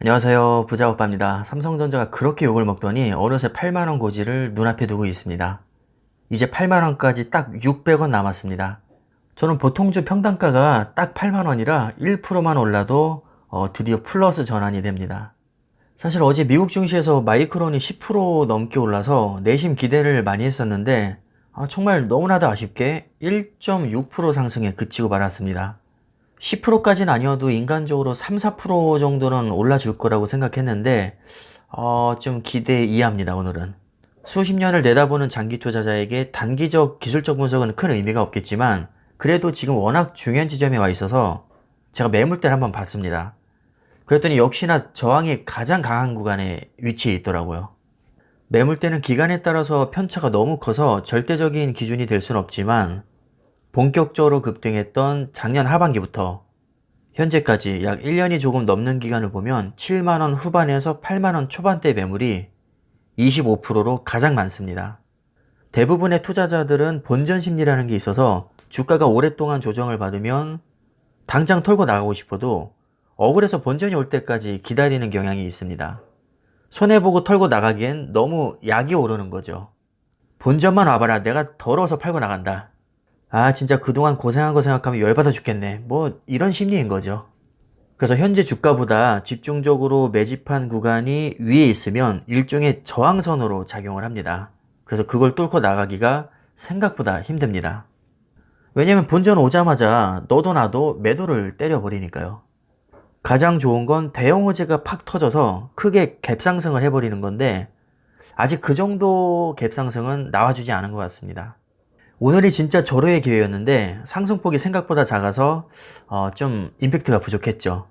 안녕하세요. 부자 오빠입니다. 삼성전자가 그렇게 욕을 먹더니 어느새 8만원 고지를 눈앞에 두고 있습니다. 이제 8만원까지 딱 600원 남았습니다. 저는 보통주 평단가가 딱 8만원이라 1%만 올라도 어, 드디어 플러스 전환이 됩니다. 사실 어제 미국 증시에서 마이크론이 10% 넘게 올라서 내심 기대를 많이 했었는데 아, 정말 너무나도 아쉽게 1.6% 상승에 그치고 말았습니다. 10%까지는 아니어도 인간적으로 3, 4% 정도는 올라줄 거라고 생각했는데 어, 좀 기대 이하입니다, 오늘은. 수십 년을 내다보는 장기 투자자에게 단기적 기술적 분석은 큰 의미가 없겠지만 그래도 지금 워낙 중요한 지점에 와 있어서 제가 매물대를 한번 봤습니다. 그랬더니 역시나 저항이 가장 강한 구간에 위치해 있더라고요. 매물대는 기간에 따라서 편차가 너무 커서 절대적인 기준이 될 수는 없지만 본격적으로 급등했던 작년 하반기부터 현재까지 약 1년이 조금 넘는 기간을 보면 7만원 후반에서 8만원 초반대 매물이 25%로 가장 많습니다. 대부분의 투자자들은 본전 심리라는 게 있어서 주가가 오랫동안 조정을 받으면 당장 털고 나가고 싶어도 억울해서 본전이 올 때까지 기다리는 경향이 있습니다. 손해보고 털고 나가기엔 너무 약이 오르는 거죠. 본전만 와봐라. 내가 더러워서 팔고 나간다. 아, 진짜 그동안 고생한 거 생각하면 열받아 죽겠네. 뭐, 이런 심리인 거죠. 그래서 현재 주가보다 집중적으로 매집한 구간이 위에 있으면 일종의 저항선으로 작용을 합니다. 그래서 그걸 뚫고 나가기가 생각보다 힘듭니다. 왜냐면 본전 오자마자 너도 나도 매도를 때려버리니까요. 가장 좋은 건 대형 호재가 팍 터져서 크게 갭상승을 해버리는 건데 아직 그 정도 갭상승은 나와주지 않은 것 같습니다. 오늘이 진짜 절호의 기회였는데 상승폭이 생각보다 작아서 어, 좀 임팩트가 부족했죠.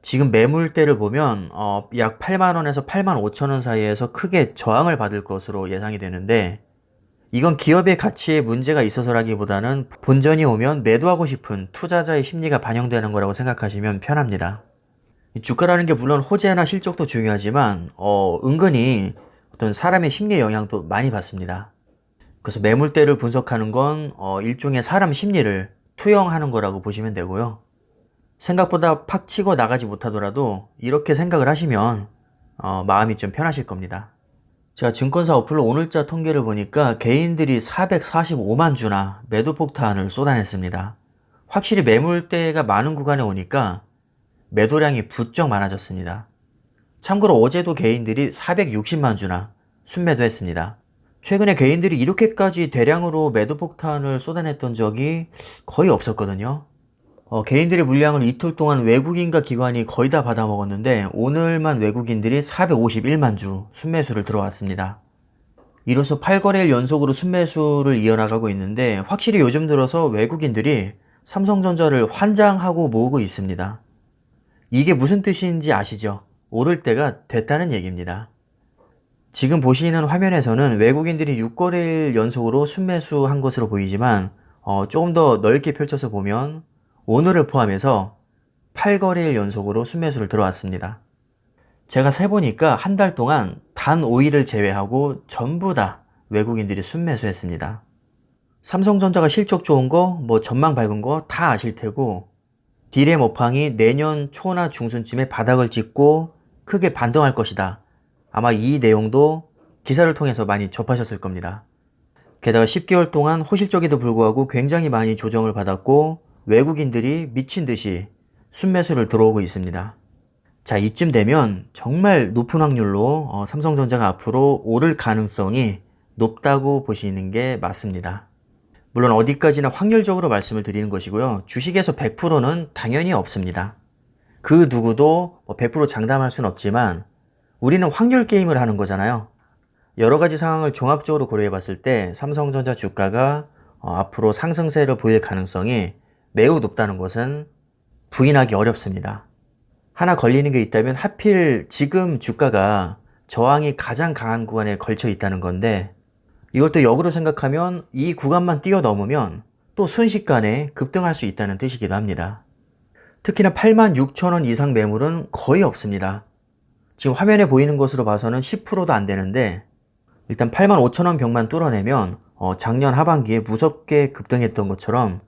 지금 매물대를 보면 어, 약 8만원에서 8만 5천원 사이에서 크게 저항을 받을 것으로 예상이 되는데 이건 기업의 가치에 문제가 있어서라기보다는 본전이 오면 매도하고 싶은 투자자의 심리가 반영되는 거라고 생각하시면 편합니다. 주가라는 게 물론 호재나 실적도 중요하지만 어, 은근히 어떤 사람의 심리의 영향도 많이 받습니다. 그래서 매물대를 분석하는 건 어, 일종의 사람 심리를 투영하는 거라고 보시면 되고요. 생각보다 팍 치고 나가지 못하더라도 이렇게 생각을 하시면 어, 마음이 좀 편하실 겁니다. 제가 증권사 어플로 오늘자 통계를 보니까 개인들이 445만 주나 매도 폭탄을 쏟아냈습니다. 확실히 매물대가 많은 구간에 오니까 매도량이 부쩍 많아졌습니다. 참고로 어제도 개인들이 460만 주나 순매도했습니다. 최근에 개인들이 이렇게까지 대량으로 매도 폭탄을 쏟아냈던 적이 거의 없었거든요. 어, 개인들의 물량을 이틀 동안 외국인과 기관이 거의 다 받아먹었는데 오늘만 외국인들이 451만 주 순매수를 들어왔습니다. 이로써 8거래일 연속으로 순매수를 이어나가고 있는데 확실히 요즘 들어서 외국인들이 삼성전자를 환장하고 모으고 있습니다. 이게 무슨 뜻인지 아시죠? 오를 때가 됐다는 얘기입니다. 지금 보시는 화면에서는 외국인들이 6거래일 연속으로 순매수한 것으로 보이지만 어, 조금 더 넓게 펼쳐서 보면 오늘을 포함해서 8거래일 연속으로 순매수를 들어왔습니다. 제가 세보니까 한 달 동안 단 5일을 제외하고 전부 다 외국인들이 순매수했습니다. 삼성전자가 실적 좋은 거, 뭐 전망 밝은 거 다 아실 테고 딜의 모팡이 내년 초나 중순쯤에 바닥을 찍고 크게 반등할 것이다. 아마 이 내용도 기사를 통해서 많이 접하셨을 겁니다. 게다가 10개월 동안 호실적에도 불구하고 굉장히 많이 조정을 받았고 외국인들이 미친 듯이 순매수를 들어오고 있습니다. 자, 이쯤 되면 정말 높은 확률로 어, 삼성전자가 앞으로 오를 가능성이 높다고 보시는 게 맞습니다. 물론 어디까지나 확률적으로 말씀을 드리는 것이고요. 주식에서 100%는 당연히 없습니다. 그 누구도 100%뭐 장담할 수는 없지만 우리는 확률 게임을 하는 거잖아요. 여러 가지 상황을 종합적으로 고려해 봤을 때 삼성전자 주가가 어, 앞으로 상승세를 보일 가능성이 매우 높다는 것은 부인하기 어렵습니다. 하나 걸리는 게 있다면 하필 지금 주가가 저항이 가장 강한 구간에 걸쳐 있다는 건데 이걸 또 역으로 생각하면 이 구간만 뛰어넘으면 또 순식간에 급등할 수 있다는 뜻이기도 합니다. 특히나 8만 6천 원 이상 매물은 거의 없습니다. 지금 화면에 보이는 것으로 봐서는 10%도 안 되는데 일단 8만 5천 원 벽만 뚫어내면 어, 작년 하반기에 무섭게 급등했던 것처럼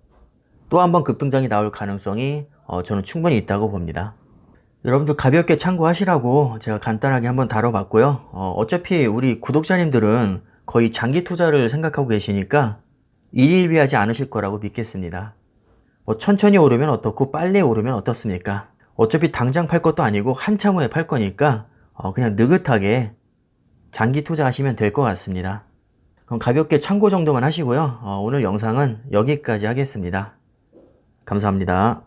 또 한 번 급등장이 나올 가능성이 어, 저는 충분히 있다고 봅니다. 여러분들 가볍게 참고하시라고 제가 간단하게 한번 다뤄봤고요. 어, 어차피 우리 구독자님들은 거의 장기 투자를 생각하고 계시니까 일일비하지 않으실 거라고 믿겠습니다. 뭐 천천히 오르면 어떻고 빨리 오르면 어떻습니까? 어차피 당장 팔 것도 아니고 한참 후에 팔 거니까 어, 그냥 느긋하게 장기 투자하시면 될 것 같습니다. 그럼 가볍게 참고 정도만 하시고요. 어, 오늘 영상은 여기까지 하겠습니다. 감사합니다.